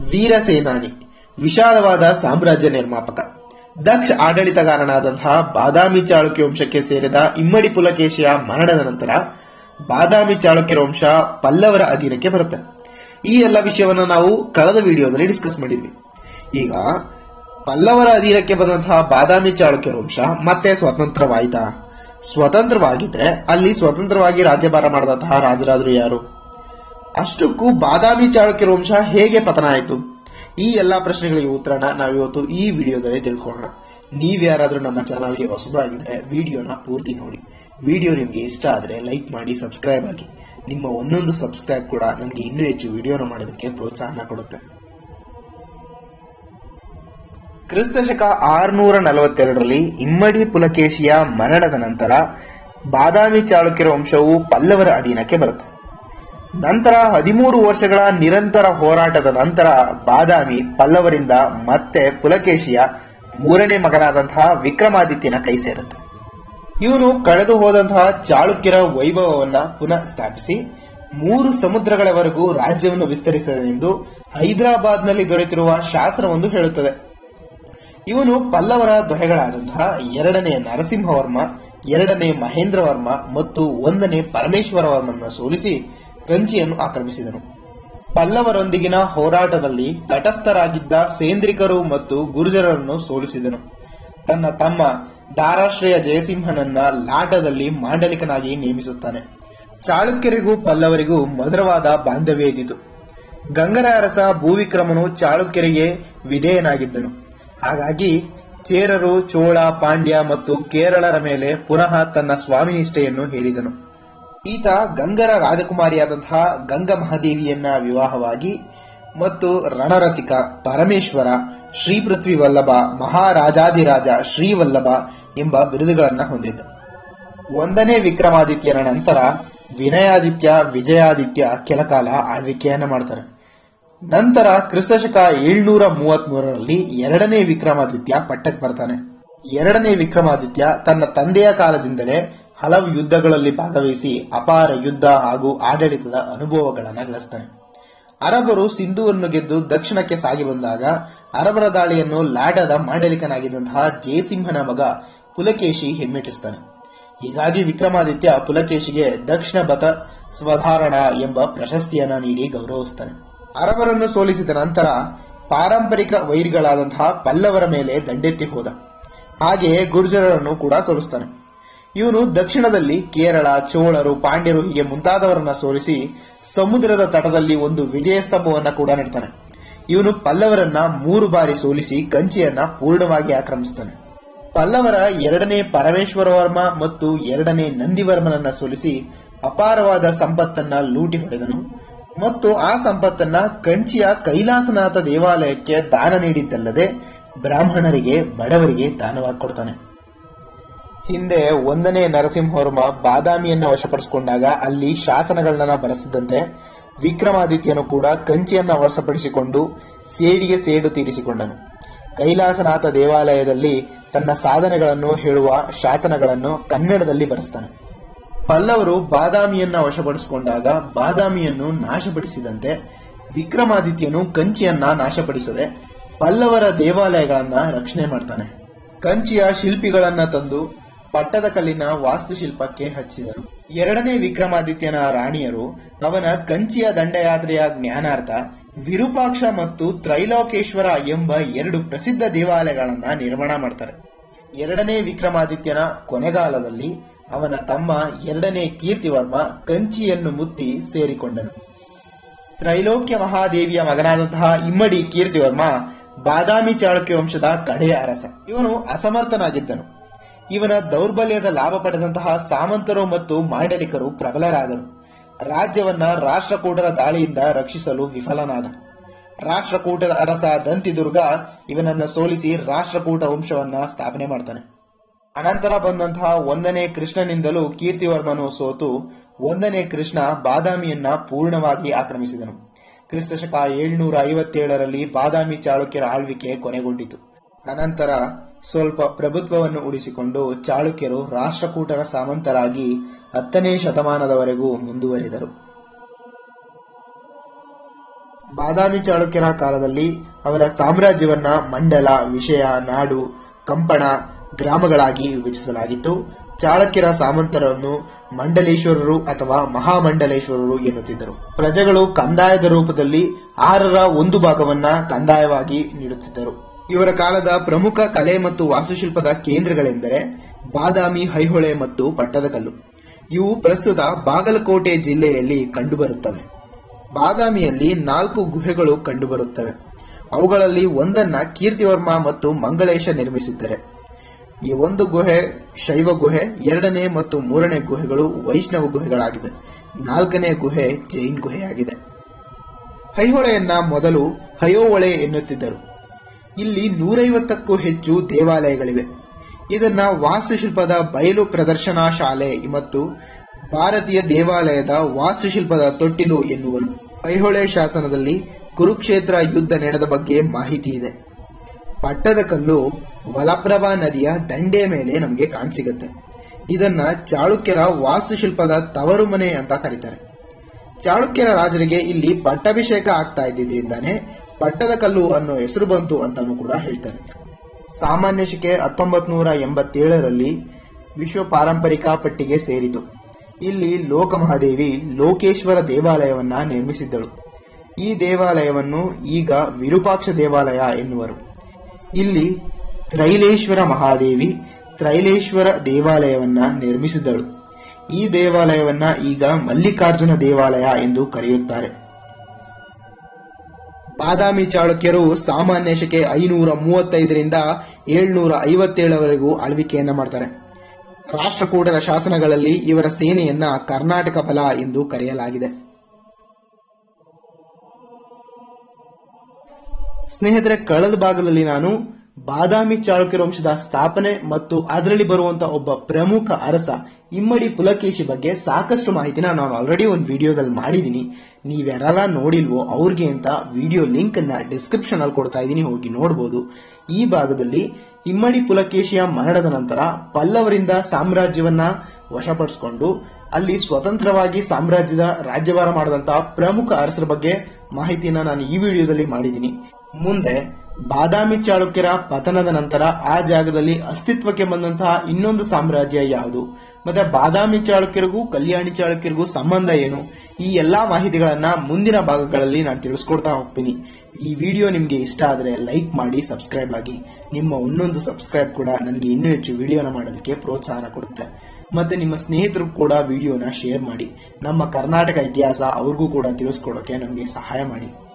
ವೀರ ಸೇನಾನಿ ವಿಶಾಲವಾದ ಸಾಮ್ರಾಜ್ಯ ನಿರ್ಮಾಪಕ. ದಕ್ಷ ಆಡಳಿತಗಾರನಾದಂತಹ ಬಾದಾಮಿ ಚಾಳುಕ್ಯ ವಂಶಕ್ಕೆ ಸೇರಿದ ಇಮ್ಮಡಿ ಪುಲಕೇಶಿಯ ಮರಣದ ನಂತರ ಬಾದಾಮಿ ಚಾಳುಕ್ಯರ ವಂಶ ಪಲ್ಲವರ ಅಧೀನಕ್ಕೆ ಬರುತ್ತೆ. ಈ ಎಲ್ಲ ವಿಷಯವನ್ನು ನಾವು ಕಳೆದ ವಿಡಿಯೋದಲ್ಲಿ ಡಿಸ್ಕಸ್ ಮಾಡಿದ್ವಿ. ಈಗ ಪಲ್ಲವರ ಅಧೀನಕ್ಕೆ ಬಂದಂತಹ ಬಾದಾಮಿ ಚಾಳುಕ್ಯರ ವಂಶ ಮತ್ತೆ ಸ್ವತಂತ್ರವಾಯಿತಾ? ಸ್ವತಂತ್ರವಾಗಿದ್ರೆ ಅಲ್ಲಿ ಸ್ವತಂತ್ರವಾಗಿ ರಾಜ್ಯಭಾರ ಮಾಡಿದಂತಹ ರಾಜರಾದರು ಯಾರು? ಅಷ್ಟಕ್ಕೂ ಬಾದಾಮಿ ಚಾಳುಕ್ಯರ ವಂಶ ಹೇಗೆ ಪತನ ಆಯಿತು ಈ ಎಲ್ಲಾ ಪ್ರಶ್ನೆಗಳಿಗೆ ಉತ್ತರನ ನಾವಿವತ್ತು ಈ ವಿಡಿಯೋದಲ್ಲಿ ತಿಳ್ಕೊಳ್ಳೋಣ. ನೀವ್ಯಾರಾದ್ರೂ ನಮ್ಮ ಚಾನಲ್ಗೆ ಹೊಸಬರಾಗಿದ್ರೆ ವಿಡಿಯೋನ ಪೂರ್ತಿ ನೋಡಿ. ವಿಡಿಯೋ ನಿಮ್ಗೆ ಇಷ್ಟ ಆದ್ರೆ ಲೈಕ್ ಮಾಡಿ, ಸಬ್ಸ್ಕ್ರೈಬ್ ಆಗಿ. ನಿಮ್ಮ ಒಂದೊಂದು ಸಬ್ಸ್ಕ್ರೈಬ್ ಕೂಡ ನನಗೆ ಇನ್ನೂ ಹೆಚ್ಚು ವಿಡಿಯೋನ ಮಾಡೋದಕ್ಕೆ ಪ್ರೋತ್ಸಾಹನ ಕೊಡುತ್ತೆ. ಕ್ರಿಸ್ತಶಕ ಆರುನೂರ ನಲವತ್ತೆರಡರಲ್ಲಿ ಇಮ್ಮಡಿ ಪುಲಕೇಶಿಯ ಮರಣದ ನಂತರ ಬಾದಾಮಿ ಚಾಳುಕ್ಯರ ವಂಶವು ಪಲ್ಲವರ ಅಧೀನಕ್ಕೆ ಬರುತ್ತೆ ನಂತರ ಹದಿಮೂರು ವರ್ಷಗಳ ನಿರಂತರ ಹೋರಾಟದ ನಂತರ ಬಾದಾಮಿ ಪಲ್ಲವರಿಂದ ಮತ್ತೆ ಪುಲಕೇಶಿಯ ಮೂರನೇ ಮಗನಾದಂತಹ ವಿಕ್ರಮಾದಿತ್ಯನ ಕೈ ಸೇರುತ್ತೆ. ಇವನು ಕಳೆದು ಹೋದಂತಹ ಚಾಳುಕ್ಯರ ವೈಭವವನ್ನ ಪುನಃ ಸ್ಥಾಪಿಸಿ ಮೂರು ಸಮುದ್ರಗಳವರೆಗೂ ರಾಜ್ಯವನ್ನು ವಿಸ್ತರಿಸಿದನೆಂದು ಹೈದರಾಬಾದ್ನಲ್ಲಿ ದೊರೆತಿರುವ ಶಾಸನವೊಂದು ಹೇಳುತ್ತದೆ. ಇವನು ಪಲ್ಲವರ ದೊರೆಗಳಾದಂತಹ ಎರಡನೇ ನರಸಿಂಹವರ್ಮ, ಎರಡನೇ ಮಹೇಂದ್ರವರ್ಮ ಮತ್ತು ಒಂದನೇ ಪರಮೇಶ್ವರವರ್ಮನ ಸೋಲಿಸಿ ಕಂಚಿಯನ್ನು ಆಕ್ರಮಿಸಿದನು ಪಲ್ಲವರೊಂದಿಗಿನ ಹೋರಾಟದಲ್ಲಿ ತಟಸ್ಥರಾಗಿದ್ದ ಸೇಂದ್ರಿಕರು ಮತ್ತು ಗುರ್ಜರರನ್ನು ಸೋಲಿಸಿದನು. ತನ್ನ ತಮ್ಮ ದಾರಾಶ್ರಯ ಜಯಸಿಂಹನನ್ನ ಲಾಟದಲ್ಲಿ ಮಾಂಡಲಿಕನಾಗಿ ನೇಮಿಸುತ್ತಾನೆ. ಚಾಳುಕ್ಯರಿಗೂ ಪಲ್ಲವರಿಗೂ ಮಧುರವಾದ ಬಾಂಧವ್ಯ ಇದ್ದಿತು. ಗಂಗರ ಅರಸ ಭೂವಿಕ್ರಮನು ಚಾಳುಕ್ಯರಿಗೆ ವಿಧೇಯನಾಗಿದ್ದನು. ಹಾಗಾಗಿ ಚೇರರು, ಚೋಳ, ಪಾಂಡ್ಯ ಮತ್ತು ಕೇರಳರ ಮೇಲೆ ಪುನಃ ತನ್ನ ಸ್ವಾಮಿನಿಷ್ಠೆಯನ್ನು ಹೇಳಿದನು ಈತ ಗಂಗರ ರಾಜಕುಮಾರಿಯಾದಂತಹ ಗಂಗ ಮಹಾದೇವಿಯನ್ನ ವಿವಾಹವಾಗಿ ಮತ್ತು ರಣರಸಿಕ ಪರಮೇಶ್ವರ ಶ್ರೀಪೃಥ್ವಿ ವಲ್ಲಭ ಮಹಾರಾಜಾದಿರಾಜ ಶ್ರೀವಲ್ಲಭ ಎಂಬ ಬಿರುದುಗಳನ್ನ ಹೊಂದಿದ್ದ. ಒಂದನೇ ವಿಕ್ರಮಾದಿತ್ಯನ ನಂತರ ವಿನಯಾದಿತ್ಯ, ವಿಜಯಾದಿತ್ಯ ಕೆಲಕಾಲ ಆಳ್ವಿಕೆಯನ್ನ ಮಾಡ್ತಾರೆ. ನಂತರ ಕ್ರಿಸ್ತಶಕ ಏಳ್ನೂರ ಮೂವತ್ತ್ ಮೂರರಲ್ಲಿ ಎರಡನೇ ವಿಕ್ರಮಾದಿತ್ಯ ಪಟ್ಟಕ್ಕೆ ಬರ್ತಾನೆ. ಎರಡನೇ ವಿಕ್ರಮಾದಿತ್ಯ ತನ್ನ ತಂದೆಯ ಕಾಲದಿಂದಲೇ ಹಲವು ಯುದ್ಧಗಳಲ್ಲಿ ಭಾಗವಹಿಸಿ ಅಪಾರ ಯುದ್ಧ ಹಾಗೂ ಆಡಳಿತದ ಅನುಭವಗಳನ್ನು ಗಳಿಸ್ತಾನೆ. ಅರಬರು ಸಿಂಧುವನ್ನು ಗೆದ್ದು ದಕ್ಷಿಣಕ್ಕೆ ಸಾಗಿ ಬಂದಾಗ ಅರಬರ ದಾಳಿಯನ್ನು ಲಾಡದ ಮಾಂಡಲಿಕನಾಗಿದ್ದಂತಹ ಜಯಸಿಂಹನ ಮಗ ಪುಲಕೇಶಿ ಹೆಮ್ಮೆಟ್ಟಿಸ್ತಾನೆ. ಹೀಗಾಗಿ ವಿಕ್ರಮಾದಿತ್ಯ ಪುಲಕೇಶಿಗೆ ದಕ್ಷಿಣ ಬತ ಸ್ವಧಾರಣ ಎಂಬ ಪ್ರಶಸ್ತಿಯನ್ನ ನೀಡಿ ಗೌರವಿಸ್ತಾನೆ. ಅರಬರನ್ನು ಸೋಲಿಸಿದ ನಂತರ ಪಾರಂಪರಿಕ ವೈರಿಗಳಾದಂತಹ ಪಲ್ಲವರ ಮೇಲೆ ದಂಡೆತ್ತಿ ಹೋದ. ಹಾಗೆಯೇ ಗುರ್ಜರರನ್ನು ಕೂಡ ಸೋಲಿಸ್ತಾನೆ. ಇವನು ದಕ್ಷಿಣದಲ್ಲಿ ಕೇರಳ, ಚೋಳರು, ಪಾಂಡ್ಯರು ಹೀಗೆ ಮುಂತಾದವರನ್ನ ಸೋಲಿಸಿ ಸಮುದ್ರದ ತಟದಲ್ಲಿ ಒಂದು ವಿಜಯ ಸ್ತಂಭವನ್ನ ಕೂಡ ನೆಡ್ತಾನೆ. ಇವನು ಪಲ್ಲವರನ್ನ ಮೂರು ಬಾರಿ ಸೋಲಿಸಿ ಕಂಚಿಯನ್ನ ಪೂರ್ಣವಾಗಿ ಆಕ್ರಮಿಸುತ್ತಾನೆ ಪಲ್ಲವರ ಎರಡನೇ ಪರಮೇಶ್ವರವರ್ಮ ಮತ್ತು ಎರಡನೇ ನಂದಿವರ್ಮನನ್ನ ಸೋಲಿಸಿ ಅಪಾರವಾದ ಸಂಪತ್ತನ್ನ ಲೂಟಿ ಹೊಡೆದನು ಮತ್ತು ಆ ಸಂಪತ್ತನ್ನ ಕಂಚಿಯ ಕೈಲಾಸನಾಥ ದೇವಾಲಯಕ್ಕೆ ದಾನ ನೀಡಿದ್ದಲ್ಲದೆ ಬ್ರಾಹ್ಮಣರಿಗೆ, ಬಡವರಿಗೆ ದಾನವಾಗಿ ಕೊಡ್ತಾನೆ. ಹಿಂದೆ ಒಂದನೇ ನರಸಿಂಹವರ್ಮ ಬಾದಾಮಿಯನ್ನ ವಶಪಡಿಸಿಕೊಂಡಾಗ ಅಲ್ಲಿ ಶಾಸನಗಳನ್ನ ಬರೆಸಿದಂತೆ ವಿಕ್ರಮಾದಿತ್ಯನು ಕೂಡ ಕಂಚಿಯನ್ನ ವಶಪಡಿಸಿಕೊಂಡು ಸೇಡಿಗೆ ಸೇಡು ತೀರಿಸಿಕೊಂಡನು. ಕೈಲಾಸನಾಥ ದೇವಾಲಯದಲ್ಲಿ ತನ್ನ ಸಾಧನೆಗಳನ್ನು ಹೇಳುವ ಶಾಸನಗಳನ್ನು ಕನ್ನಡದಲ್ಲಿ ಬರೆಸ್ತಾನೆ. ಪಲ್ಲವರು ಬಾದಾಮಿಯನ್ನ ವಶಪಡಿಸಿಕೊಂಡಾಗ ಬಾದಾಮಿಯನ್ನು ನಾಶಪಡಿಸಿದಂತೆ ವಿಕ್ರಮಾದಿತ್ಯನು ಕಂಚಿಯನ್ನ ನಾಶಪಡಿಸದೆ ಪಲ್ಲವರ ದೇವಾಲಯಗಳನ್ನ ರಕ್ಷಣೆ ಮಾಡ್ತಾನೆ. ಕಂಚಿಯ ಶಿಲ್ಪಿಗಳನ್ನ ತಂದು ಪಟ್ಟದಕಲ್ಲಿನ ವಾಸ್ತುಶಿಲ್ಪಕ್ಕೆ ಹಚ್ಚಿದರು. ಎರಡನೇ ವಿಕ್ರಮಾದಿತ್ಯನ ರಾಣಿಯರು ಅವನ ಕಂಚಿಯ ದಂಡಯಾತ್ರೆಯ ಜ್ಞಾನಾರ್ಥ ವಿರೂಪಾಕ್ಷ ಮತ್ತು ತ್ರೈಲೋಕೇಶ್ವರ ಎಂಬ ಎರಡು ಪ್ರಸಿದ್ಧ ದೇವಾಲಯಗಳನ್ನ ನಿರ್ಮಾಣ ಮಾಡ್ತಾರೆ. ಎರಡನೇ ವಿಕ್ರಮಾದಿತ್ಯನ ಕೊನೆಗಾಲದಲ್ಲಿ ಅವನ ತಮ್ಮ ಎರಡನೇ ಕೀರ್ತಿವರ್ಮ ಕಂಚಿಯನ್ನು ಮುತ್ತಿ ಸೇರಿಕೊಂಡನು. ತ್ರೈಲೋಕ್ಯ ಮಹಾದೇವಿಯ ಮಗನಾದಂತಹ ಇಮ್ಮಡಿ ಕೀರ್ತಿವರ್ಮ ಬಾದಾಮಿ ಚಾಳುಕ್ಯ ವಂಶದ ಕಡೆಯ ಅರಸ. ಇವನು ಅಸಮರ್ಥನಾಗಿದ್ದನು. ಇವನ ದೌರ್ಬಲ್ಯದ ಲಾಭ ಪಡೆದಂತಹ ಸಾಮಂತರು ಮತ್ತು ಮಾಂಡಲಿಕರು ಪ್ರಬಲರಾದರು. ರಾಜ್ಯವನ್ನ ರಾಷ್ಟ್ರಕೂಟರ ದಾಳಿಯಿಂದ ರಕ್ಷಿಸಲು ವಿಫಲನಾದ. ರಾಷ್ಟ್ರಕೂಟದ ಅರಸ ದಂತಿದುರ್ಗ ಇವನನ್ನ ಸೋಲಿಸಿ ರಾಷ್ಟ್ರಕೂಟ ವಂಶವನ್ನ ಸ್ಥಾಪನೆ ಮಾಡ್ತಾನೆ. ಅನಂತರ ಬಂದಂತಹ ಒಂದನೇ ಕೃಷ್ಣನಿಂದಲೂ ಕೀರ್ತಿವರ್ಮನು ಸೋತು ಒಂದನೇ ಕೃಷ್ಣ ಬಾದಾಮಿಯನ್ನ ಪೂರ್ಣವಾಗಿ ಆಕ್ರಮಿಸಿದನು. ಕ್ರಿಸ್ತಶಕ ಏಳ್ನೂರ ಐವತ್ತೇಳರಲ್ಲಿ ಬಾದಾಮಿ ಚಾಳುಕ್ಯರ ಆಳ್ವಿಕೆ ಕೊನೆಗೊಂಡಿತು. ಅನಂತರ ಸ್ವಲ್ಪ ಪ್ರಭುತ್ವವನ್ನು ಉಳಿಸಿಕೊಂಡು ಚಾಳುಕ್ಯರು ರಾಷ್ಟ್ರಕೂಟರ ಸಾಮಂತರಾಗಿ ಹತ್ತನೇ ಶತಮಾನದವರೆಗೂ ಮುಂದುವರಿದರು. ಬಾದಾಮಿ ಚಾಳುಕ್ಯರ ಕಾಲದಲ್ಲಿ ಅವರ ಸಾಮ್ರಾಜ್ಯವನ್ನ ಮಂಡಲ, ವಿಷಯ, ನಾಡು, ಕಂಪಣ, ಗ್ರಾಮಗಳಾಗಿ ವಿಭಜಿಸಲಾಗಿತ್ತು. ಚಾಳಕ್ಯರ ಸಾಮಂತರನ್ನು ಮಂಡಲೇಶ್ವರರು ಅಥವಾ ಮಹಾಮಂಡಲೇಶ್ವರರು ಎನ್ನುತ್ತಿದ್ದರು. ಪ್ರಜೆಗಳು ಕಂದಾಯದ ರೂಪದಲ್ಲಿ ಆರರ ಒಂದು ಭಾಗವನ್ನ ಕಂದಾಯವಾಗಿ ನೀಡುತ್ತಿದ್ದರು. ಇವರ ಕಾಲದ ಪ್ರಮುಖ ಕಲೆ ಮತ್ತು ವಾಸ್ತುಶಿಲ್ಪದ ಕೇಂದ್ರಗಳೆಂದರೆ ಬಾದಾಮಿ, ಹೈಹೊಳೆ ಮತ್ತು ಪಟ್ಟದಕಲ್ಲು ಇವು ಪ್ರಸ್ತುತ ಬಾಗಲಕೋಟೆ ಜಿಲ್ಲೆಯಲ್ಲಿ ಕಂಡುಬರುತ್ತವೆ. ಬಾದಾಮಿಯಲ್ಲಿ ನಾಲ್ಕು ಗುಹೆಗಳು ಕಂಡುಬರುತ್ತವೆ. ಅವುಗಳಲ್ಲಿ ಒಂದನ್ನ ಕೀರ್ತಿವರ್ಮ ಮತ್ತು ಮಂಗಳೇಶ ನಿರ್ಮಿಸಿದ್ದಾರೆ. ಈ ಒಂದು ಗುಹೆ ಶೈವ ಗುಹೆ, ಎರಡನೇ ಮತ್ತು ಮೂರನೇ ಗುಹೆಗಳು ವೈಷ್ಣವ ಗುಹೆಗಳಾಗಿವೆ. ನಾಲ್ಕನೇ ಗುಹೆ ಜೈನ್ ಗುಹೆಯಾಗಿದೆ. ಹೈಹೊಳೆಯನ್ನ ಮೊದಲು ಹಯೋಹೊಳೆ ಎನ್ನುತ್ತಿದ್ದರು. ಇಲ್ಲಿ ನೂರೈವತ್ತಕ್ಕೂ ಹೆಚ್ಚು ದೇವಾಲಯಗಳಿವೆ. ಇದನ್ನ ವಾಸ್ತುಶಿಲ್ಪದ ಬಯಲು ಪ್ರದರ್ಶನ ಶಾಲೆ ಮತ್ತು ಭಾರತೀಯ ದೇವಾಲಯದ ವಾಸ್ತುಶಿಲ್ಪದ ತೊಟ್ಟಿಲು ಎನ್ನುವರು. ಐಹೊಳೆ ಶಾಸನದಲ್ಲಿ ಕುರುಕ್ಷೇತ್ರ ಯುದ್ಧ ನಡೆದ ಬಗ್ಗೆ ಮಾಹಿತಿ ಇದೆ. ಪಟ್ಟದಕಲ್ಲು ವಲಪ್ರಭಾ ನದಿಯ ದಂಡೆ ಮೇಲೆ ನಮಗೆ ಕಾಣಸಿಗುತ್ತೆ. ಇದನ್ನ ಚಾಳುಕ್ಯರ ವಾಸ್ತುಶಿಲ್ಪದ ತವರು ಮನೆ ಅಂತ ಕರೀತಾರೆ. ಚಾಳುಕ್ಯರ ರಾಜರಿಗೆ ಇಲ್ಲಿ ಪಟ್ಟಾಭಿಷೇಕ ಆಗ್ತಾ ಇದ್ದಿದ್ರಿಂದಾನೆ ಪಟ್ಟದಕಲ್ಲು ಅನ್ನೋ ಹೆಸರು ಬಂತು ಅಂತಾನೂ ಕೂಡ ಹೇಳ್ತಾರೆ ಸಾಮಾನ್ಯ ಶಿಕೆ ಹತ್ತೊಂಬತ್ ನೂರ ಎಂಬತ್ತೇಳರಲ್ಲಿ ವಿಶ್ವ ಪಾರಂಪರಿಕ ಪಟ್ಟಿಗೆ ಸೇರಿತು. ಇಲ್ಲಿ ಲೋಕಮಹಾದೇವಿ ಲೋಕೇಶ್ವರ ದೇವಾಲಯವನ್ನ ನಿರ್ಮಿಸಿದ್ದಳು. ಈ ದೇವಾಲಯವನ್ನು ಈಗ ವಿರೂಪಾಕ್ಷ ದೇವಾಲಯ ಎನ್ನುವರು. ಇಲ್ಲಿ ತ್ರೈಲೇಶ್ವರ ಮಹಾದೇವಿ ತ್ರೈಲೇಶ್ವರ ದೇವಾಲಯವನ್ನ ನಿರ್ಮಿಸಿದಳು ಈ ದೇವಾಲಯವನ್ನ ಈಗ ಮಲ್ಲಿಕಾರ್ಜುನ ದೇವಾಲಯ ಎಂದು ಕರೆಯುತ್ತಾರೆ. ಬಾದಾಮಿ ಚಾಳುಕ್ಯರು ಸಾಮಾನ್ಯ ಶಕೆ ಐನೂರ ಮೂವತ್ತೈದರಿಂದ ಏಳ್ನೂರ ಐವತ್ತೇಳವರೆಗೂ ಆಳ್ವಿಕೆಯನ್ನ ಮಾಡ್ತಾರೆ. ರಾಷ್ಟ್ರಕೂಟರ ಶಾಸನಗಳಲ್ಲಿ ಇವರ ಸೇನೆಯನ್ನ ಕರ್ನಾಟಕ ಬಲ ಎಂದು ಕರೆಯಲಾಗಿದೆ. ಸ್ನೇಹಿತರೆ, ಕಳೆದ ಭಾಗದಲ್ಲಿ ನಾನು ಬಾದಾಮಿ ಚಾಳುಕ್ಯರ ವಂಶದ ಸ್ಥಾಪನೆ ಮತ್ತು ಅದರಲ್ಲಿ ಬರುವಂತಹ ಒಬ್ಬ ಪ್ರಮುಖ ಅರಸ ಇಮ್ಮಡಿ ಪುಲಕೇಶಿ ಬಗ್ಗೆ ಸಾಕಷ್ಟು ಮಾಹಿತಿನ ನಾನು ಆಲ್ರೆಡಿ ಒಂದು ವಿಡಿಯೋದಲ್ಲಿ ಮಾಡಿದ್ದೀನಿ ನೀವ್ಯಾರೆಲ್ಲ ನೋಡಿಲ್ವೋ ಅವ್ರಿಗೆ ಅಂತ ವಿಡಿಯೋ ಲಿಂಕ್ ಅನ್ನ ಡಿಸ್ಕ್ರಿಪ್ಷನ್ ಅಲ್ಲಿ ಕೊಡ್ತಾ ಇದ್ದೀನಿ ಹೋಗಿ ನೋಡಬಹುದು ಈ ಭಾಗದಲ್ಲಿ ಇಮ್ಮಡಿ ಪುಲಕೇಶಿಯ ಮರಣದ ನಂತರ ಪಲ್ಲವರಿಂದ ಸಾಮ್ರಾಜ್ಯವನ್ನ ವಶಪಡಿಸಿಕೊಂಡು ಅಲ್ಲಿ ಸ್ವತಂತ್ರವಾಗಿ ಸಾಮ್ರಾಜ್ಯದ ರಾಜ್ಯಭಾರ ಮಾಡಿದಂತಹ ಪ್ರಮುಖ ಅರಸರ ಬಗ್ಗೆ ಮಾಹಿತಿಯನ್ನ ನಾನು ಈ ವಿಡಿಯೋದಲ್ಲಿ ಮಾಡಿದ್ದೀನಿ ಮುಂದೆ ಬಾದಾಮಿ ಚಾಳುಕ್ಯರ ಪತನದ ನಂತರ ಆ ಜಾಗದಲ್ಲಿ ಅಸ್ತಿತ್ವಕ್ಕೆ ಬಂದಂತಹ ಇನ್ನೊಂದು ಸಾಮ್ರಾಜ್ಯ ಯಾವುದು? ಮತ್ತೆ ಬಾದಾಮಿ ಚಾಳುಕ್ಯರಿಗೂ, ಕಲ್ಯಾಣಿ ಚಾಳುಕ್ಯರಿಗೂ ಸಂಬಂಧ ಏನು? ಈ ಎಲ್ಲಾ ಮಾಹಿತಿಗಳನ್ನ ಮುಂದಿನ ಭಾಗಗಳಲ್ಲಿ ನಾನು ತಿಳಿಸ್ಕೊಡ್ತಾ ಹೋಗ್ತೀನಿ. ಈ ವಿಡಿಯೋ ನಿಮ್ಗೆ ಇಷ್ಟ ಆದ್ರೆ ಲೈಕ್ ಮಾಡಿ, ಸಬ್ಸ್ಕ್ರೈಬ್ ಆಗಿ. ನಿಮ್ಮ ಒಂದೊಂದು ಸಬ್ಸ್ಕ್ರೈಬ್ ಕೂಡ ನನಗೆ ಇನ್ನೂ ಹೆಚ್ಚು ವಿಡಿಯೋನ ಮಾಡೋದಕ್ಕೆ ಪ್ರೋತ್ಸಾಹ ಕೊಡುತ್ತೆ. ಮತ್ತೆ ನಿಮ್ಮ ಸ್ನೇಹಿತರು ಕೂಡ ವಿಡಿಯೋನ ಶೇರ್ ಮಾಡಿ. ನಮ್ಮ ಕರ್ನಾಟಕ ಇತಿಹಾಸ ಅವ್ರಿಗೂ ಕೂಡ ತಿಳಿಸ್ಕೊಡೋಕೆ ನಮಗೆ ಸಹಾಯ ಮಾಡಿ.